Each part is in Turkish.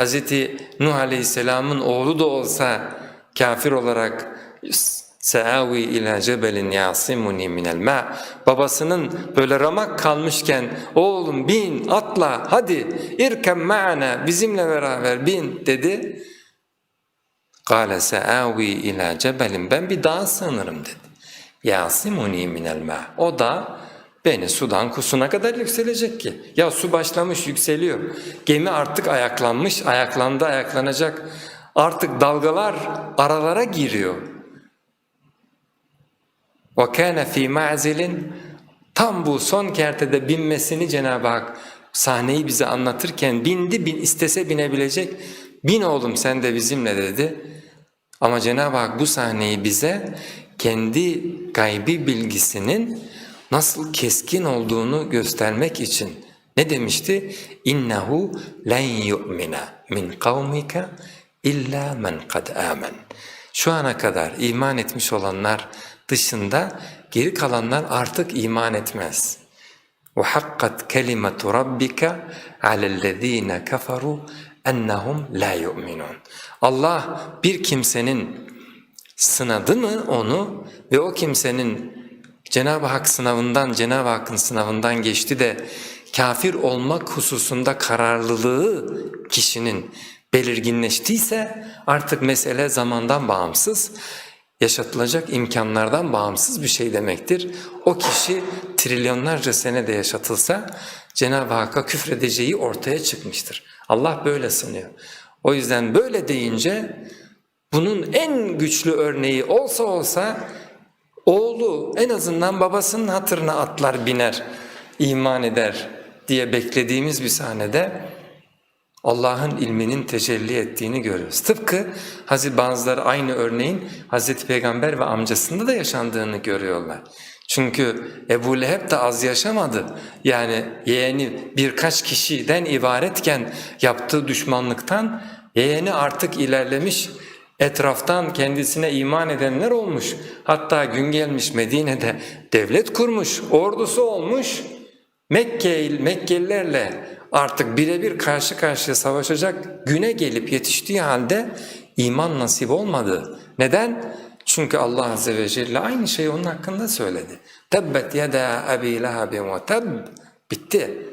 Hz. Nuh Aleyhisselam'ın oğlu da olsa kafir olarak Seavi ila cebelin yasimuni minel ma babasının böyle ramak kalmışken oğlum bin atla hadi irkem ma'ana bizimle beraber bin dedi. Kale seavi ila cebelin ben bir dağa sığınırım dedi. Yasimuni minel ma o da beni sudan kusuna kadar yükselecek ki. Ya su başlamış yükseliyor. Gemi artık ayaklanmış, ayaklandı ayaklanacak. Artık dalgalar aralara giriyor. وَكَانَ ف۪ي مَعْزِلٍ Tam bu son kertede binmesini Cenab-ı Hak sahneyi bize anlatırken bindi, bin istese binebilecek. Bin oğlum sen de bizimle dedi. Ama Cenab-ı Hak bu sahneyi bize kendi gaybi bilgisinin nasıl keskin olduğunu göstermek için ne demişti? İnnehu len yu'mina min kavmika illa men kad amen. Şu ana kadar iman etmiş olanlar dışında geri kalanlar artık iman etmez. وَحَقَّتْ كَلِمَةُ رَبِّكَ عَلَى الَّذ۪ينَ كَفَرُوا اَنَّهُمْ لَا يُؤْمِنُونَ Allah bir kimsenin sınadı mı onu ve o kimsenin Cenab-ı Hak sınavından, Cenab-ı Hakk'ın sınavından geçti de kafir olmak hususunda kararlılığı kişinin belirginleştiyse artık mesele zamandan bağımsız, yaşatılacak imkanlardan bağımsız bir şey demektir. O kişi trilyonlarca sene de yaşatılsa Cenab-ı Hakk'a küfredeceği ortaya çıkmıştır. Allah böyle sınıyor. O yüzden böyle deyince bunun en güçlü örneği olsa olsa oğlu en azından babasının hatırına atlar biner, iman eder diye beklediğimiz bir sahnede Allah'ın ilminin tecelli ettiğini görüyoruz. Tıpkı Hazreti bazıları aynı örneğin Hazreti Peygamber ve amcasında da yaşandığını görüyorlar. Çünkü Ebu Leheb de az yaşamadı. Yani yeğeni birkaç kişiden ibaretken yaptığı düşmanlıktan yeğeni artık ilerlemiş, etraftan kendisine iman edenler olmuş. Hatta gün gelmiş Medine'de devlet kurmuş, ordusu olmuş. Mekke, Mekkelilerle artık birebir karşı karşıya savaşacak güne gelip yetiştiği halde iman nasip olmadı. Neden? Çünkü Allah Azze ve Celle aynı şeyi onun hakkında söyledi. Tebbet yeda abi lehabin ve tebb. Bitti.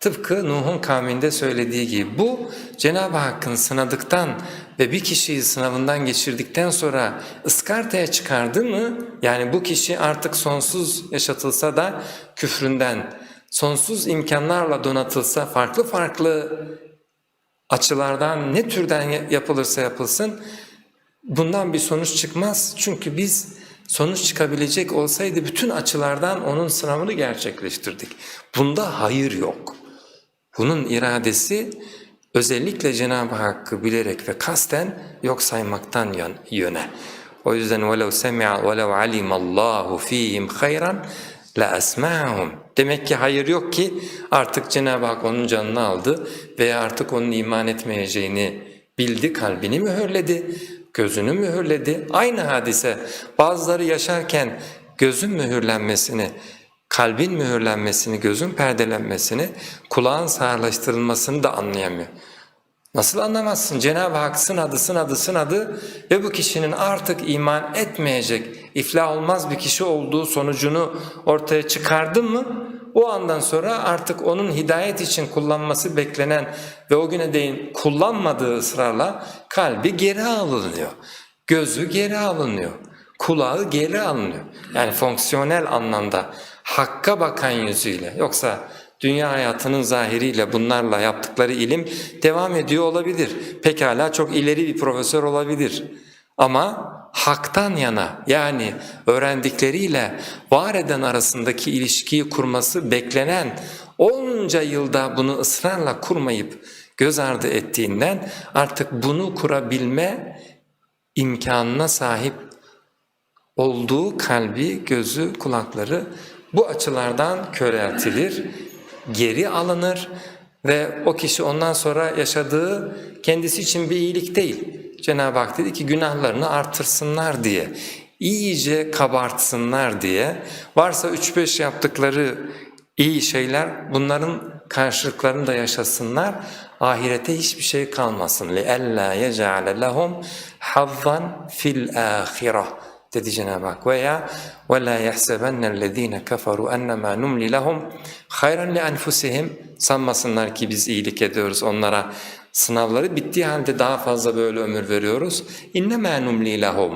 Tıpkı Nuh'un kavminde söylediği gibi bu Cenab-ı Hakk'ın sınadıktan ve bir kişiyi sınavından geçirdikten sonra ıskartaya çıkardı mı yani bu kişi artık sonsuz yaşatılsa da küfründen sonsuz imkanlarla donatılsa farklı farklı açılardan ne türden yapılırsa yapılsın bundan bir sonuç çıkmaz. Çünkü biz sonuç çıkabilecek olsaydı bütün açılardan onun sınavını gerçekleştirdik. Bunda hayır yok. Bunun iradesi özellikle Cenab-ı Hakk'ı bilerek ve kasten yok saymaktan yöne. O yüzden وَلَوْ سَمِعَ وَلَوْ عَلِمَ اللّٰهُ ف۪يهِمْ خَيْرًا لَأَسْمَعَهُمْ Demek ki hayır yok ki artık Cenab-ı Hak onun canını aldı veya artık onun iman etmeyeceğini bildi, kalbini mühürledi, gözünü mühürledi. Aynı hadise bazıları yaşarken gözün mühürlenmesini, kalbin mühürlenmesini, gözün perdelenmesini, kulağın sağırlaştırılmasını da anlayamıyor. Nasıl anlamazsın? Cenab-ı Hak sınadı, sınadı, sınadı ve bu kişinin artık iman etmeyecek, iflah olmaz bir kişi olduğu sonucunu ortaya çıkardı mı? O andan sonra artık onun hidayet için kullanması beklenen ve o güne değin kullanmadığı ısrarla kalbi geri alınıyor. Gözü geri alınıyor. Kulağı geri alınıyor. Yani fonksiyonel anlamda hakka bakan yüzüyle. Yoksa dünya hayatının zahiriyle bunlarla yaptıkları ilim devam ediyor olabilir. Pekala çok ileri bir profesör olabilir. Ama haktan yana yani öğrendikleriyle var eden arasındaki ilişkiyi kurması beklenen onca yılda bunu ısrarla kurmayıp göz ardı ettiğinden artık bunu kurabilme imkanına sahip olduğu kalbi, gözü, kulakları bu açılardan köreltilir, geri alınır ve o kişi ondan sonra yaşadığı kendisi için bir iyilik değil. Cenab-ı Hak dedi ki günahlarını artırsınlar diye, iyice kabartsınlar diye, varsa üç beş yaptıkları iyi şeyler bunların karşılıklarını da yaşasınlar ahirete hiçbir şey kalmasın. لِأَلَّا يَجَعَلَ لَهُمْ حَظًّا فِي الْآخِرَةِ dedi Cenab-ı Hak. Veya وَلَا يَحْسَبَنَّ الَّذ۪ينَ كَفَرُوا اَنَّمَا نُمْلِ لَهُمْ خَيْرًا لِأَنْفُسِهِمْ Sanmasınlar ki biz iyilik ediyoruz onlara. Sınavları bittiği halde daha fazla böyle ömür veriyoruz. اِنَّمَا نُمْلِ لَهُمْ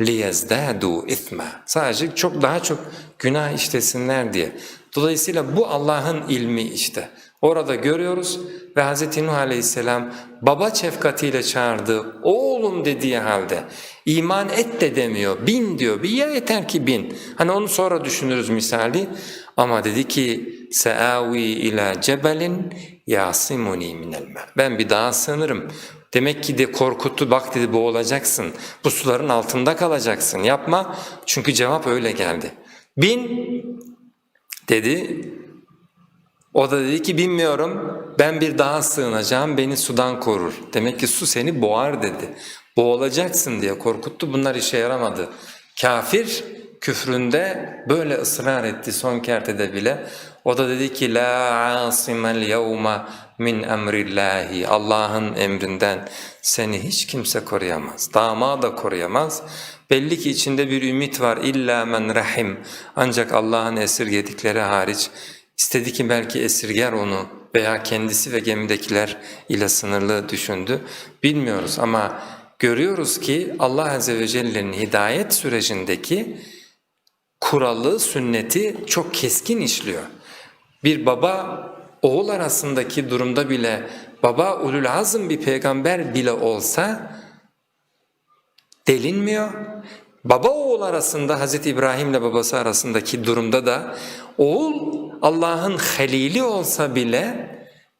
liyezdadu isma. Sadece çok daha çok günah işlesinler diye. Dolayısıyla bu Allah'ın ilmi işte. Orada görüyoruz ve Hz. Nuh Aleyhisselam baba şefkatiyle çağırdı. Oğlum dediği halde iman et de demiyor. Bin diyor. Bir ya yeter ki bin. Hani onu sonra düşünürüz misali. Ama dedi ki seavi ila cebelin yasimuni minel ma. Ben bir dağa sığınırım. Demek ki de korkuttu bak dedi boğulacaksın. Bu suların altında kalacaksın. Yapma. Çünkü cevap öyle geldi. Bin dedi. O da dedi ki bilmiyorum ben bir dağa sığınacağım beni sudan korur. Demek ki su seni boğar dedi. Boğulacaksın diye korkuttu bunlar işe yaramadı. Kafir küfründe böyle ısrar etti son kertede bile. O da dedi ki la asimel yevma min emrillahi Allah'ın emrinden seni hiç kimse koruyamaz. Damağı da koruyamaz. Belli ki içinde bir ümit var illa men rahim. Ancak Allah'ın esirgedikleri hariç istedi ki belki esirger onu veya kendisi ve gemidekiler ile sınırlı düşündü. Bilmiyoruz ama görüyoruz ki Allah Azze ve Celle'nin hidayet sürecindeki kuralı, sünneti çok keskin işliyor. Bir baba oğul arasındaki durumda bile baba ulul azm bir peygamber bile olsa delinmiyor. Baba oğul arasında Hz. İbrahim ile babası arasındaki durumda da oğul Allah'ın halili olsa bile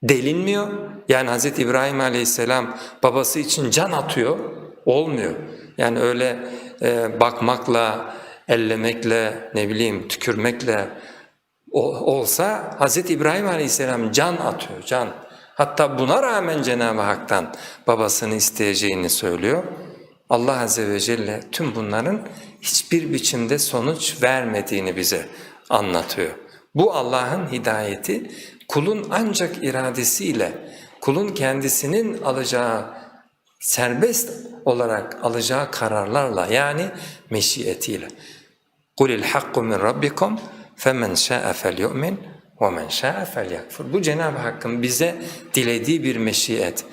delinmiyor. Yani Hz. İbrahim aleyhisselam babası için can atıyor, olmuyor. Yani öyle e, bakmakla, ellemekle, ne bileyim tükürmekle o- olsa Hz. İbrahim aleyhisselam can atıyor, can. Hatta buna rağmen Cenab-ı Hak'tan babasını isteyeceğini söylüyor. Allah Azze ve Celle tüm bunların hiçbir biçimde sonuç vermediğini bize anlatıyor. Bu Allah'ın hidayeti kulun ancak iradesiyle, kulun kendisinin alacağı serbest olarak alacağı kararlarla yani meşiyetiyle. قُلِ الْحَقُّ مِنْ رَبِّكُمْ فَمَنْ شَاءَ فَلْيُؤْمِنْ وَمَنْ شَاءَ فَلْيَكْفُرْ Bu Cenab-ı Hakk'ın bize dilediği bir meşiyet.